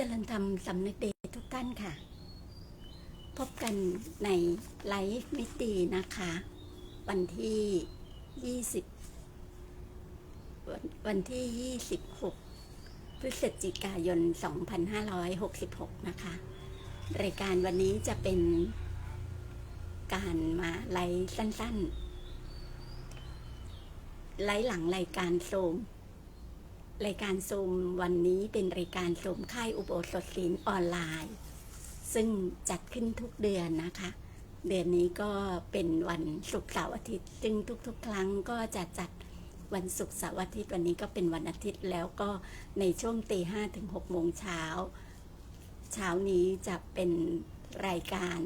เจริญธรรมสำนึกเดชทุกท่านค่ะ พบกันในไลฟ์มิตีนะคะ วันที่ 20วันวันที่ 26 พฤศจิกายน 2566 นะคะ รายการวันนี้จะเป็นการมาไลฟ์สั้น ๆ ไลฟ์หลังรายการโซม รายการซูมวันนี้เป็นรายการซูมค่ายอุโบสถศีลออนไลน์ ซึ่งจัดขึ้นทุกเดือนนะคะ เดือนนี้ก็เป็นวันศุกร์เสาร์อาทิตย์ ซึ่งทุกๆ ครั้งก็จะจัดวันศุกร์เสาร์อาทิตย์วันนี้ก็เป็นวันอาทิตย์แล้วก็ในช่วงตีห้าถึงหกโมงเช้า เช้านี้จะเป็นรายการ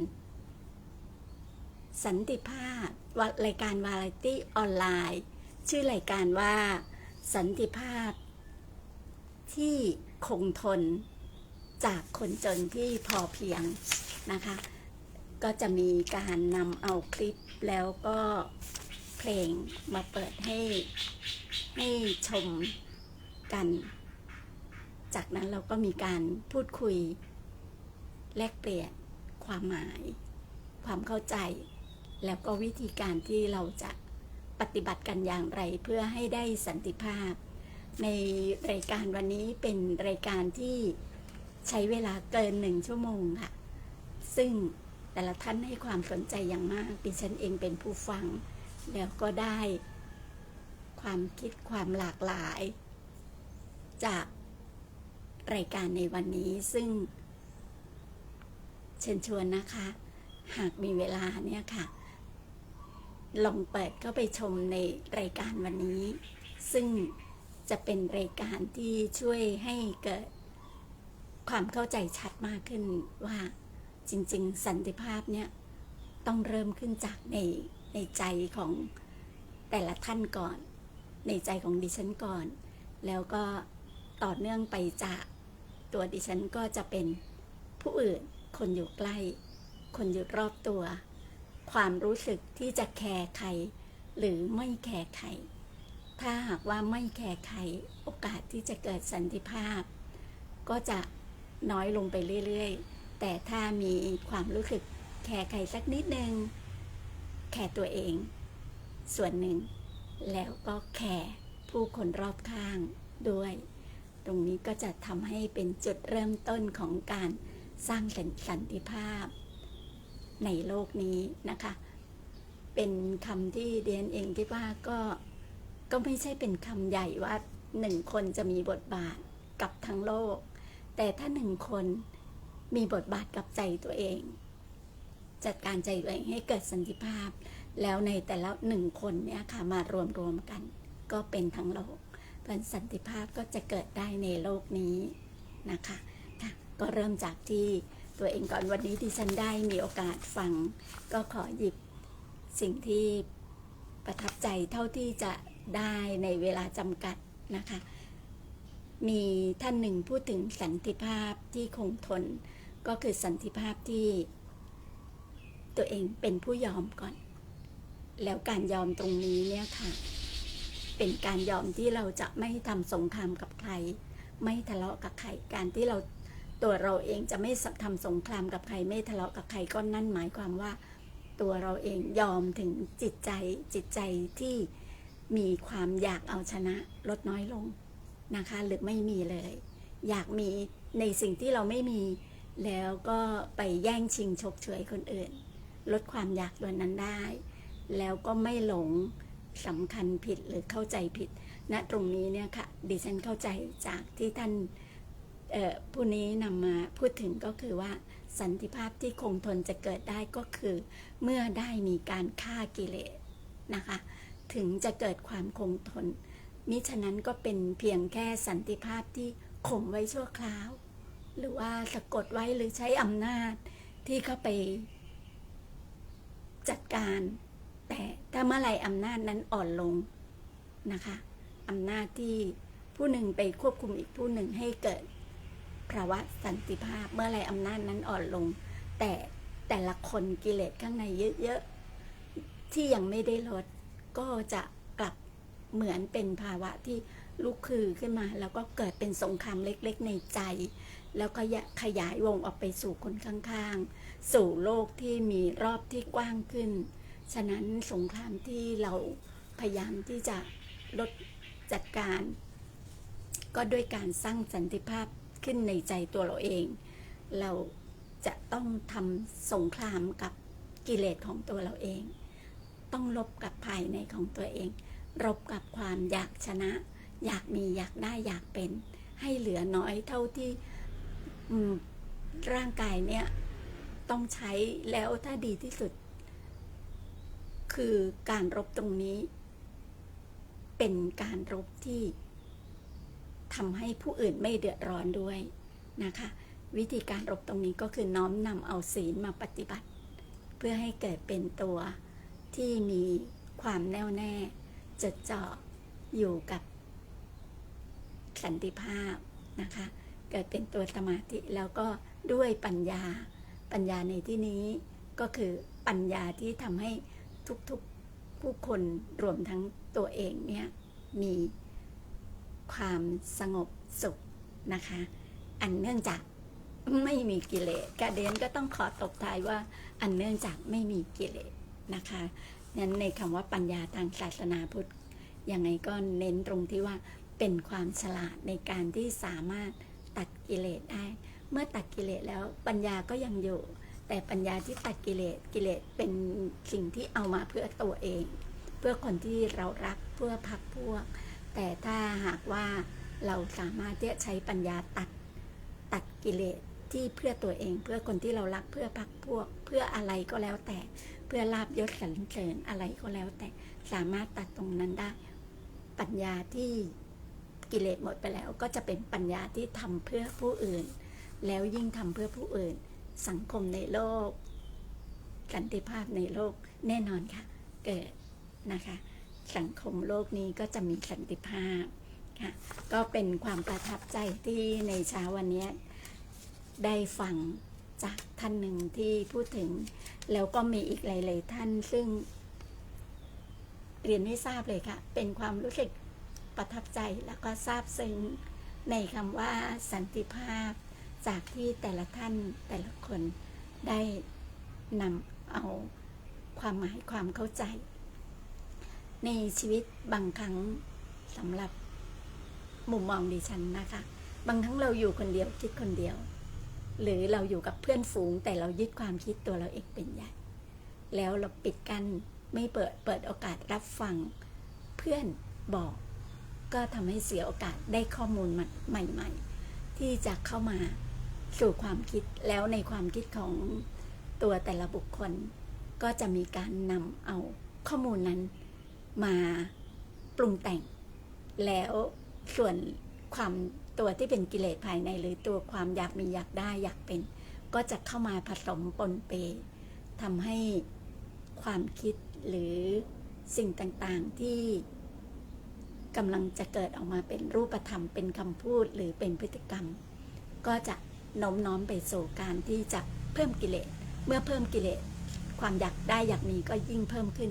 สันติภาพรายการวาไรตี้ออนไลน์ ชื่อรายการว่าสันติภาพ ที่คงทนจากคนจนที่พอเพียงนะคะ ก็จะมีการนำเอาคลิปแล้วก็เพลงมาเปิดให้ให้ชมกัน จากนั้นเราก็มีการพูดคุย แลกเปลี่ยนความหมาย ความเข้าใจ แล้วก็วิธีการที่เราจะปฏิบัติกันอย่างไรเพื่อให้ได้สันติภาพ ในรายการวันนี้เป็นรายการที่ใช้เวลาเกินหนึ่งชั่วโมงค่ะ ซึ่งแต่ละท่านให้ความสนใจอย่างมากดิฉันเองเป็นผู้ฟัง แล้วก็ได้ความคิดความหลากหลาย จากรายการในวันนี้ซึ่ง เชิญชวนนะคะ หากมีเวลาเนี่ยค่ะ ลองเปิดเข้าไปชมในรายการวันนี้ ซึ่ง จะเป็นรายการที่ช่วยให้เกิดความเข้าใจชัดมากขึ้นว่าจริง ๆ สันติภาพเนี่ยต้องเริ่มขึ้นจากในในใจของแต่ละท่านก่อน ในใจของดิฉันก่อน แล้วก็ต่อเนื่องไปจากตัวดิฉันก็จะเป็นผู้อื่น คนอยู่ใกล้ คนอยู่รอบตัว ความรู้สึกที่จะแคร์ใคร หรือไม่แคร์ใคร ถ้าหากว่าไม่แคร์ใครโอกาสที่จะเกิดสันติภาพ ก็จะน้อยลงไปเรื่อยๆ แต่ถ้ามีความรู้สึกแคร์ใครสักนิดนึง แคร์ตัวเอง ส่วนหนึ่ง แล้วก็แคร์ผู้คนรอบข้างด้วย ตรงนี้ก็จะทำให้เป็นจุดเริ่มต้นของการสร้างสันติภาพ ในโลกนี้นะคะ เป็นคำที่เดียนเองคิดว่าก็ ก็ไม่ใช่เป็นคำใหญ่ว่าหนึ่งคนจะมีบทบาทกับทั้งโลก แต่ถ้าหนึ่งคนมีบทบาทกับใจตัวเอง จัดการใจตัวเองให้เกิดสันติภาพ แล้วในแต่ละหนึ่งคนเนี่ยค่ะมารวมรวมกัน ก็เป็นทั้งโลกเพราะสันติภาพก็จะเกิดได้ในโลกนี้นะคะค่ะก็เริ่มจากที่ตัวเองก่อนวันนี้ที่ฉันได้มีโอกาสฟัง ก็ขอหยิบสิ่งที่ประทับใจเท่าที่จะ ได้ในเวลาจำกัดนะคะ มีท่านหนึ่งพูดถึงสันติภาพที่คงทน ก็คือสันติภาพที่ ตัวเองเป็นผู้ยอมก่อน แล้วการยอมตรงนี้เนี่ยค่ะ เป็นการยอมที่เราจะไม่ทำสงครามกับใคร ไม่ทะเลาะกับใคร การที่เราตัวเราเองจะไม่ทำสงครามกับใคร ไม่ทะเลาะกับใครก็นั่นหมายความว่า ตัวเราเองยอมถึงจิตใจจิตใจที่ มีความอยากเอาชนะลดน้อยลงนะคะหรือไม่มีเลย อยากมีในสิ่งที่เราไม่มี แล้วก็ไปแย่งชิงฉกเฉยคนอื่น ลดความอยากตัวนั้นได้ แล้วก็ไม่หลงสำคัญผิดหรือเข้าใจผิดณนะตรงนี้เนี่ยค่ะดิฉันเข้าใจจากที่ท่านผู้นี้นำมาพูดถึงก็คือว่าสันติภาพที่คงทนจะเกิดได้ก็คือ เมื่อได้มีการฆ่ากิเลสนะคะ ถึงจะเกิดความคงทนมิฉะนั้นก็เป็นเพียงแค่สันติภาพที่ข่มไว้ชั่วคราว หรือว่าสะกดไว้หรือใช้อำนาจที่เข้าไปจัดการ แต่ถ้าเมื่อไรอำนาจนั้นอ่อนลงนะคะอำนาจที่ผู้หนึ่งไปควบคุมอีกผู้หนึ่งให้เกิดภาวะสันติภาพเมื่อไรอำนาจนั้นอ่อนลง แต่แต่ละคนกิเลสข้างในเยอะๆที่ยังไม่ได้ลด ก็จะกลับเหมือนเป็นภาวะที่ลุกคือขึ้นมา แล้วก็เกิดเป็นสงครามเล็กๆในใจ แล้วก็ขยายวงออกไปสู่คนข้างๆ สู่โลกที่มีรอบที่กว้างขึ้น ฉะนั้นสงครามที่เราพยายามที่จะลดจัดการ ก็ด้วยการสร้างสันติภาพขึ้นในใจตัวเราเอง เราจะต้องทำสงครามกับกิเลสของตัวเราเอง ต้องลบกับภายในของตัวเองรบกับความอยากชนะ อยากมีอยากได้อยากเป็น ให้เหลือน้อยเท่าที่ร่างกายเนี่ยต้องใช้แล้วถ้าดีที่สุด คือการรบตรงนี้ เป็นการรบที่ทำให้ผู้อื่นไม่เดือดร้อนด้วยนะคะ วิธีการรบตรงนี้ก็คือน้อมนำเอาศีลมาปฏิบัติ เพื่อให้เกิดเป็นตัว ที่มีความแน่วแน่จดจ่ออยู่กับสันติภาพนะคะ เกิดเป็นตัวสมาธิแล้วก็ด้วยปัญญา ปัญญาในที่นี้ก็คือปัญญาที่ทำให้ทุกๆผู้คนรวมทั้งตัวเองเนี่ยมีความสงบสุขนะคะ อันเนื่องจากไม่มีกิเลสกาเดนก็ต้องขอตบท้ายว่าอันเนื่องจากไม่มีกิเลส นะคะนั้นในคำว่าปัญญาทางศาสนาพุทธยังไงก็เน้นตรงที่ว่าเป็นความฉลาดในการที่สามารถตัดกิเลสได้ เมื่อตัดกิเลสแล้วปัญญาก็ยังอยู่ แต่ปัญญาที่ตัดกิเลสกิเลสเป็นสิ่งที่เอามาเพื่อตัวเอง เพื่อคนที่เรารักเพื่อพักพวก แต่ถ้าหากว่าเราสามารถที่จะใช้ปัญญาตัดตัดกิเลสที่เพื่อตัวเอง เพื่อคนที่เรารักเพื่อพักพวก เพื่ออะไรก็แล้วแต่ พื่อลาบยศสรรเสริญอะไรก็แล้ว แต่สามารถตัดตรงนั้นได้ ปัญญาที่กิเลสหมดไปแล้ว ก็จะเป็นปัญญาที่ทำเพื่อผู้อื่น แล้วยิ่งทำเพื่อผู้อื่น สังคมในโลก สันติภาพในโลกแน่นอนค่ะ เกิดนะคะ สังคมโลกนี้ก็จะมีสันติภาพค่ะก็เป็นความประทับใจที่ในเช้าวันนี้ได้ฟัง จากท่านหนึ่งที่พูดถึง แล้วก็มีอีกหลาย ๆ ท่านซึ่ง เรียนให้ทราบเลยค่ะ เป็นความรู้สึกประทับใจแล้วก็ซาบซึ้งในคำว่าสันติภาพ จากที่แต่ละท่านแต่ละคนได้นำเอาความหมายความเข้าใจ ในชีวิตบางครั้งสำหรับมุมมองดิฉันนะคะ บางครั้งเราอยู่คนเดียวคิดคนเดียว หรือเราอยู่กับเพื่อนฝูง แต่เรายึดความคิดตัวเราเองเป็นใหญ่ แล้วเราปิดกันไม่เปิดเปิดโอกาสรับฟัง เพื่อนบอก ก็ทำให้เสียโอกาสได้ข้อมูลใหม่ ๆ ที่จะเข้ามาสู่ความคิดแล้วในความคิดของตัวแต่ละบุคคล ก็จะมีการนำเอาข้อมูลนั้นมาปรุงแต่ง แล้วส่วนความ ตัวที่เป็นกิเลสภายในหรือตัวความอยากมีอยากได้อยากเป็น ก็จะเข้ามาผสมปนเปทำให้ความคิดหรือสิ่งต่างๆที่กำลังจะเกิดออกมาเป็นรูปธรรมเป็นคำพูดหรือเป็นพฤติกรรม ก็จะโน้มน้อมไปสู่การที่จะเพิ่มกิเลส เมื่อเพิ่มกิเลส ความอยากได้อยากมีก็ยิ่งเพิ่มขึ้น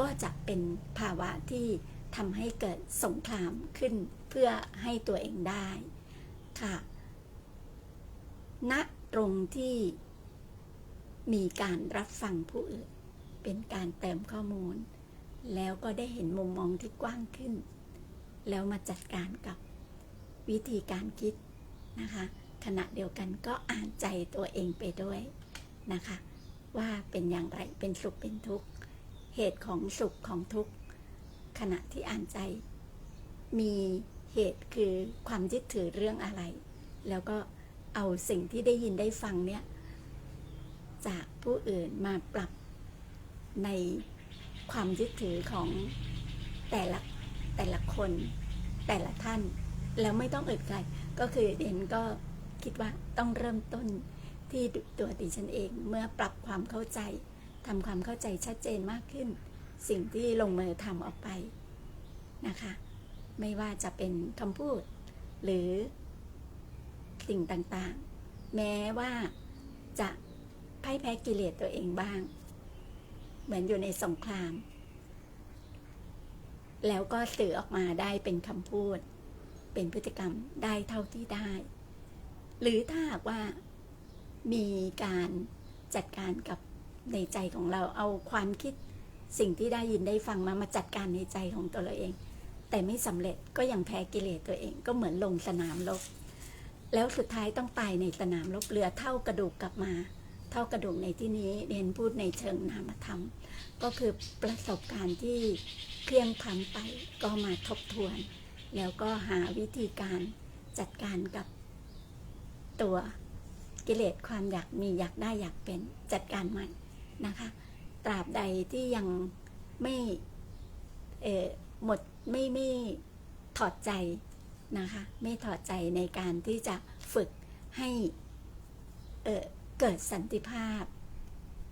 ก็จะเป็นภาวะที่ ทำให้เกิดสงครามขึ้นเพื่อให้ตัวเองได้ค่ะณตรงที่มีการรับฟังผู้อื่น เป็นการเติมข้อมูล แล้วก็ได้เห็นมุมมองที่กว้างขึ้น แล้วมาจัดการกับวิธีการคิดนะคะ ขณะเดียวกันก็อ่านใจตัวเองไปด้วยนะคะ ว่าเป็นอย่างไรเป็นสุขเป็นทุกข์ เหตุของสุขของทุกข์ ขณะที่อ่านใจ มีเหตุคือความยึดถือเรื่องอะไร แล้วก็เอาสิ่งที่ได้ยินได้ฟังเนี่ย จากผู้อื่นมาปรับในความยึดถือของแต่ละแต่ละคน แต่ละท่าน แล้วไม่ต้องเอิดไกลก็คือเดนก็คิดว่าต้องเริ่มต้นที่ตัวดิฉันเองเมื่อปรับความเข้าใจทำความเข้าใจชัดเจนมากขึ้น สิ่งที่ลงมือทำออกไปนะคะ ไม่ว่าจะเป็นคำพูด หรือสิ่งต่างๆ แม้ว่าจะพ่ายแพ้กิเลสตัวเองบ้าง เหมือนอยู่ในสงคราม แล้วก็สื่อออกมาได้เป็นคำพูด เป็นพฤติกรรมได้เท่าที่ได้ หรือถ้าหากว่ามีการจัดการกับในใจของเราเอาความคิด สิ่งที่ได้ยินได้ฟังมามาจัดการในใจของตัวเราเอง แต่ไม่สำเร็จก็ยังแพ้กิเลสตัวเองก็เหมือนลงสนามรบแล้วสุดท้ายต้องตายในสนามรบเรือเท่ากระดูกกลับมา เท่ากระดูกในที่นี้เรียนพูดในเชิงนามธรรม ก็คือประสบการณ์ที่เพลียงพล้ำไปก็มาทบทวน แล้วก็หาวิธีการจัดการกับตัวกิเลสความอยากมีอยากได้อยากเป็นจัดการมันนะคะ ตราบใดที่ยังไม่เออหมดไม่ไม่ถอดใจนะคะ ไม่ถอดใจในการที่จะฝึกให้เออเกิดสันติภาพ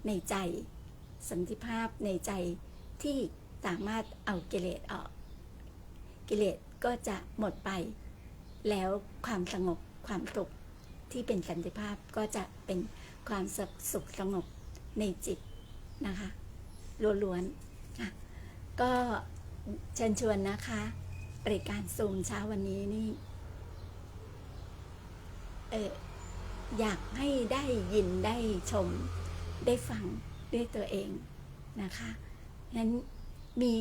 ในใจ สันติภาพในใจที่สามารถเอากิเลสออก กิเลสก็จะหมดไป แล้วความสงบความสุขที่เป็นสันติภาพก็จะเป็นความสุขสงบในจิต นะคะล้วนๆก็เชิญชวนนะคะรายการซูมเช้าวันนี้นี่เอออยากให้ได้ยินได้ชมได้ฟังด้วยตัวเองนะคะงั้นมี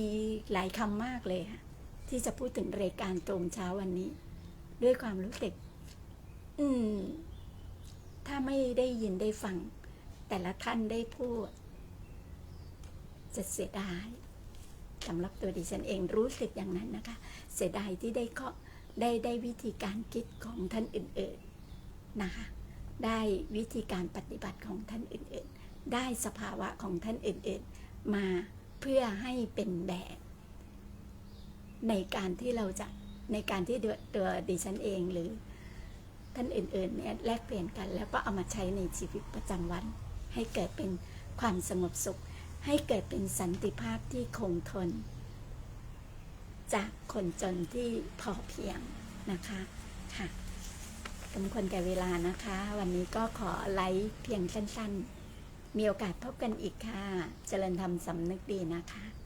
หลายคำมากเลยค่ะที่จะพูดถึงรายการตรงเช้าวันนี้ ด้วยความรู้สึก อืม ถ้าไม่ได้ยินได้ฟัง แต่ละท่านได้พูด จะเสียดายสำหรับตัวดิฉันเองรู้สึกอย่างนั้นนะคะ เสียดายที่ได้ข้อได้ได้วิธีการคิดของท่านอื่นๆนะคะได้วิธีการปฏิบัติของท่านอื่นๆ ได้สภาวะของท่านอื่นๆ มาเพื่อให้เป็นแบบ ในการที่เราจะในการที่ตัวดิฉันเองหรือท่านอื่นๆเนี่ยแลกเปลี่ยนกัน แล้วก็เอามาใช้ในชีวิตประจำวัน ให้เกิดเป็นความสงบสุข ให้เกิดเป็นสันติภาพที่คงทน จากคนจนที่พอเพียงนะคะค่ะสมควรแก่เวลานะคะ วันนี้ก็ขอไลฟ์เพียงสั้น ๆ มีโอกาสพบกันอีกค่ะ เจริญธรรมสำนึกดีนะคะ